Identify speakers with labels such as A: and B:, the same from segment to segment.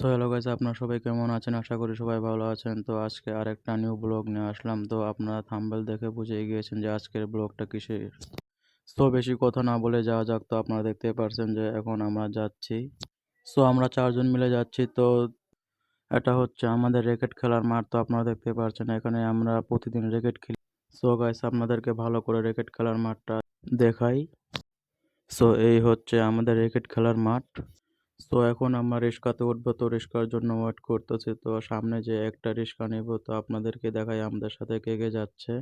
A: So hello guys, আপনারা সবাই কেমন আছেন? আশা করি সবাই ভালো আছেন। তো আজকে আরেকটা নিউ ব্লগ নিয়ে আসলাম। তো আপনারা থাম্বেল দেখে বুঝে গিয়েছেন যে আজকের ব্লগটা কিসের? সো বেশি কথা না বলে যাওয়া যাক। তো আপনারা দেখতে পারছেন যে এখন আমরা যাচ্ছি। সো আমরা চারজন মিলে যাচ্ছি। তো এটা হচ্ছে আমাদের রেকেট খেলার মাঠ। তো আপনারা দেখতে পারছেন এখানে আমরা প্রতিদিন রেকেট খেলি। সো গাইস, আপনাদেরকে ভালো করে রেকেট খেলার মাঠটা দেখাই। সো এই হচ্ছে আমাদের রেকেট খেলার মাঠ। তো এখন আমরা রিক্সাতে উঠবো, তো রিক্সার জন্য ওয়েট করতেছি। তো সামনে যে একটা রিক্সা নেব, তো আপনাদেরকে দেখাই আমাদের সাথে কে কে যাচ্ছে।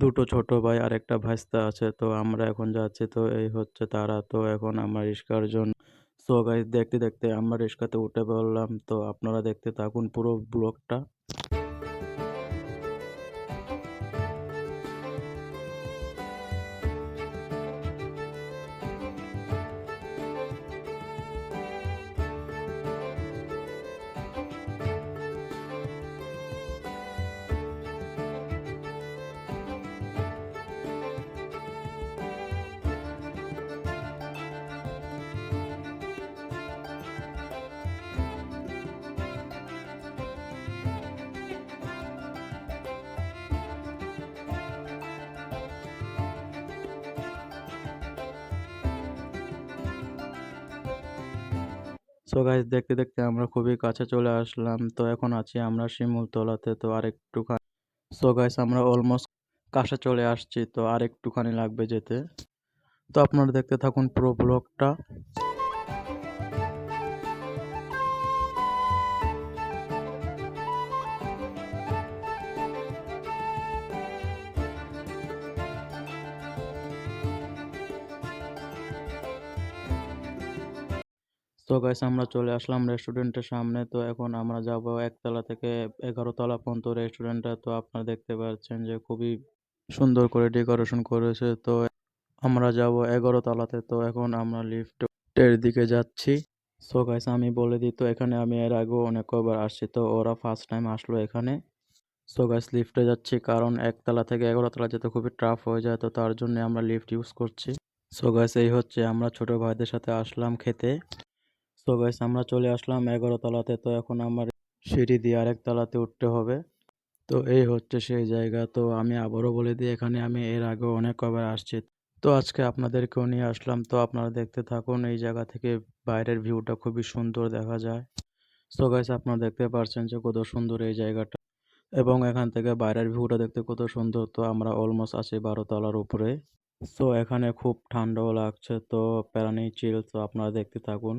A: দুটো ছোট ভাই আর একটা ভাইস্তা আছে, তো আমরা এখন যাচ্ছি। তো এই হচ্ছে তারা, তো এখন আমরা রিক্সার জন্য। সো গাইস দেখতে দেখতে আমরা রিক্সাতে উঠে পড়লাম। তো আপনারা দেখতে থাকুন পুরো ব্লগটা। সো গাইজ দেখতে দেখতে আমরা খুবই কাছে চলে আসলাম। তো এখন আছি আমরা শিমুলতলাতে, তো আর একটুখানি সো গাইজ আমরা অলমোস্ট কাছে চলে আসছি, তো আর একটুখানি লাগবে যেতে। তো আপনারা দেখতে থাকুন পুরো ব্লগটা তো গাইস আমরা চলে আসলাম রেস্টুরেন্টের সামনে। তো এখন আমরা যাব একতলা থেকে এগারো তলা পর্যন্ত রেস্টুরেন্টটা তো আপনারা দেখতে পাচ্ছেন যে খুবই সুন্দর করে ডেকোরেশন করেছে। তো আমরা যাব এগারো তলাতে তো এখন আমরা লিফটের দিকে যাচ্ছি। সো গাইস আমি বলে দিই, তো এখানে আমি এর আগেও অনেক কবার আসছি। তো ওরা ফার্স্ট টাইম আসলো এখানে। সো গাইস লিফটে যাচ্ছি কারণ একতলা থেকে এগারো তলা যেতে খুবই টাফ হয়ে যায়। তো তার জন্য আমরা লিফট ইউজ করছি। সো গাইস এই হচ্ছে আমরা ছোট ভাইদের সাথে আসলাম খেতে। সো গাইস আমরা চলে আসলাম এগারো তলাতে। তো এখন আমার সিঁড়ি দিয়ে আরেক তলাতে উঠতে হবে। তো এই হচ্ছে সেই জায়গা। তো আমি আবারও বলে দিই, এখানে আমি এর আগেও অনেক কবার আসছি। তো আজকে আপনাদেরকেও নিয়ে আসলাম। তো আপনারা দেখতে থাকুন, এই জায়গা থেকে বাইরের ভিউটা খুবই সুন্দর দেখা যায়। সো গাইস আপনারা দেখতে পারছেন যে কত সুন্দর এই জায়গাটা। এবং এখান থেকে বাইরের ভিউটা দেখতে কত সুন্দর। তো আমরা অলমোস্ট আছি বারো তলার উপরে। সো এখানে খুব ঠান্ডাও লাগছে। তো প্যারানি চিল, তো আপনারা দেখতে থাকুন।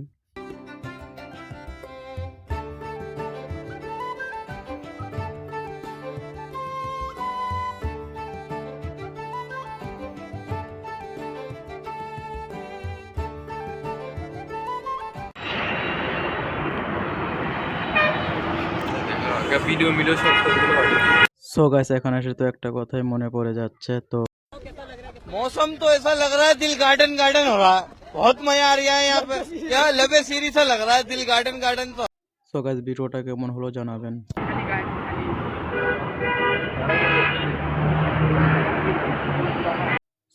B: ভিডিও মিডিও সব সবগুলো হবে
A: সো গাইস এখানে এসে তো একটা কথাই মনে পড়ে যাচ্ছে তো
C: मौसम तो ऐसा लग रहा है दिल गार्डन गार्डन हो रहा है बहुत मजा आ रहा है यहाँ पे क्या लबे सीरी सा लग रहा है दिल गार्डन गार्डन तो
A: সো গাইস ভিডিওটা কেমন হলো জানাবেন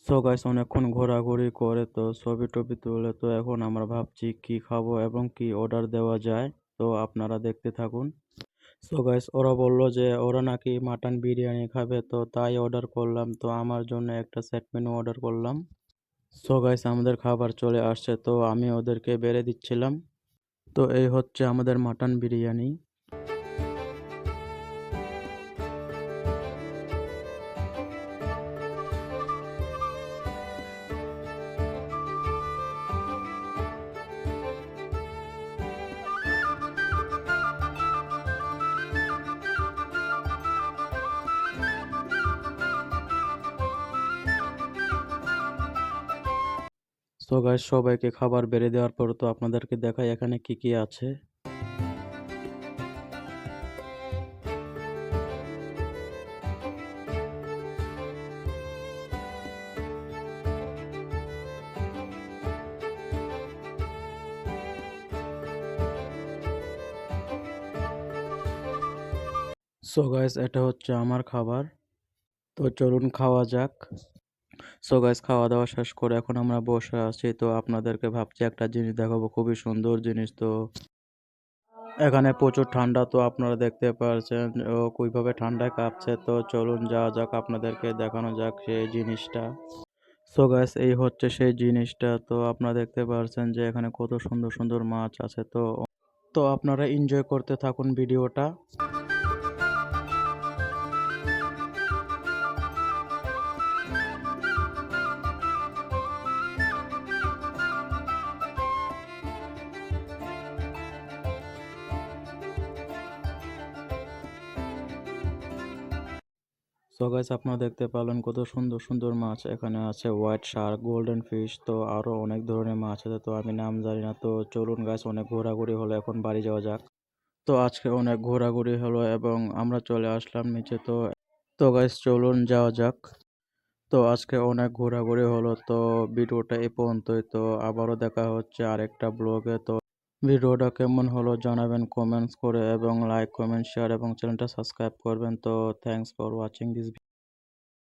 A: সো গাইস অনেকক্ষণ ঘোরাঘুরি করে তো ছবি টবি তুলে তো এখন আমরা ভাবছি কি খাবো এবং কি অর্ডার দেওয়া যায় তো আপনারা দেখতে থাকুন সো গাইস ওরা বলল যে, ওরা নাকি মাটন বিরিয়ানি খাবে, তো তাই অর্ডার করলাম। তো আমার জন্য একটা সেট মেনু অর্ডার করলাম। সো গাইস আমাদের খাবার চলে আসছে। তো আমি ওদেরকে বেড়ে দিচ্ছিলাম। তো এই হচ্ছে আমাদের মাটন বিরিয়ানি। সো গাইস সবাইকে খাবার বেড়ে দেওয়ার পর তো আপনাদেরকে দেখাই এখানে কি কি আছে। সো গাইস এটা হচ্ছে আমার খাবার। তো চলুন খাওয়া যাক। সো গাইস খাওয়া দাওয়া শেষ করে এখন আমরা বসে আছি। তো আপনাদেরকে ভাবছি একটা জিনিস দেখাবো, খুবই সুন্দর জিনিস তো। এখানে প্রচুর ঠান্ডা তো আপনারা দেখতে পারছেন। ও কীভাবে ঠান্ডায় কাঁপছে তো চলুন যাওয়া যাক, আপনাদেরকে দেখানো যাক সেই জিনিসটা। সো গাইস এই হচ্ছে সেই জিনিসটা। তো আপনারা দেখতে পারছেন যে এখানে কত সুন্দর সুন্দর মাছ আছে তো। তো আপনারা এনজয় করতে থাকুন ভিডিওটা। সো গাইস আপনারা দেখতে পেলেন কত সুন্দর সুন্দর মাছ এখানে আছে। হোয়াইট শার্ক গোল্ডেন ফিশ তো আরও অনেক ধরনের মাছ আছে, তো আমি নাম জানি না। তো চলুন গাইস অনেক ঘোরাঘুরি হলো, এখন বাড়ি যাওয়া যাক। তো আজকে অনেক ঘোরাঘুরি হলো এবং আমরা চলে আসলাম নিচে, তো তো গাইস চলুন যাওয়া যাক। তো আজকে অনেক ঘোরাঘুরি হলো, তো ভিডিওটা এই পর্যন্তই। তো আবারও দেখা হচ্ছে আরেকটা ব্লগে তো ভিডিওটা কেমন হলো জানাবেন কমেন্টস করে এবং লাইক কমেন্ট শেয়ার এবং চ্যানেলটা সাবস্ক্রাইব করবেন। তো থ্যাংকস ফর ওয়াচিং দিস